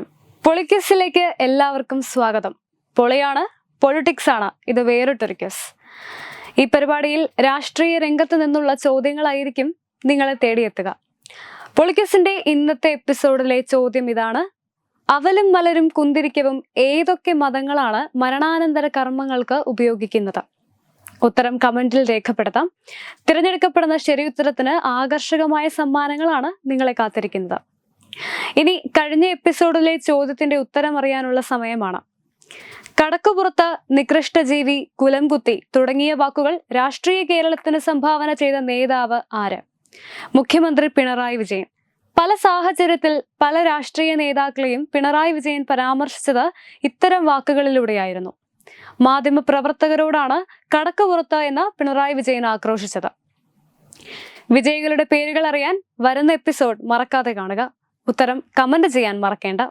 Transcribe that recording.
പൊളിക്കസിലേക്ക് എല്ലാവർക്കും സ്വാഗതം. പൊളിയാണ് പൊളിറ്റിക്സ് ആണ് ഇത് വേറിട്ടൊരു കേസ് ഈ പരിപാടിയിൽ രാഷ്ട്രീയ രംഗത്ത് നിന്നുള്ള ചോദ്യങ്ങളായിരിക്കും നിങ്ങളെ തേടിയെത്തുക. പൊളിക്കസിന്റെ ഇന്നത്തെ എപ്പിസോഡിലെ ചോദ്യം ഇതാണ്. അവലും മലരും കുന്തിരിക്കവും ഏതൊക്കെ മതങ്ങളാണ് മരണാനന്തര കർമ്മങ്ങൾക്ക് ഉപയോഗിക്കുന്നത്? ഉത്തരം കമന്റിൽ രേഖപ്പെടുത്താം. തിരഞ്ഞെടുക്കപ്പെടുന്ന ശരിയുത്തരത്തിന് ആകർഷകമായ സമ്മാനങ്ങളാണ് നിങ്ങളെ കാത്തിരിക്കുന്നത്. ഇനി കഴിഞ്ഞ എപ്പിസോഡിലെ ചോദ്യത്തിന്റെ ഉത്തരം അറിയാനുള്ള സമയമാണ്. കടക്കുപുറത്ത് നികൃഷ്ടജീവി കുലംകുത്തി തുടങ്ങിയ വാക്കുകൾ രാഷ്ട്രീയ കേരളത്തിന് സംഭാവന ചെയ്ത നേതാവ് ആര്? മുഖ്യമന്ത്രി പിണറായി വിജയൻ. പല സാഹചര്യത്തിൽ പല രാഷ്ട്രീയ നേതാക്കളെയും പിണറായി വിജയൻ പരാമർശിച്ചത് ഇത്തരം വാക്കുകളിലൂടെയായിരുന്നു. മാധ്യമപ്രവർത്തകരോടാണ് കടക്കുപുറത്ത് എന്ന് പിണറായി വിജയൻ ആക്രോശിച്ചത്. വിജയികളുടെ പേരുകൾ അറിയാൻ വരുന്ന എപ്പിസോഡ് മറക്കാതെ കാണുക. ഉത്തരം കമന്റ് ചെയ്യാൻ മറക്കേണ്ട.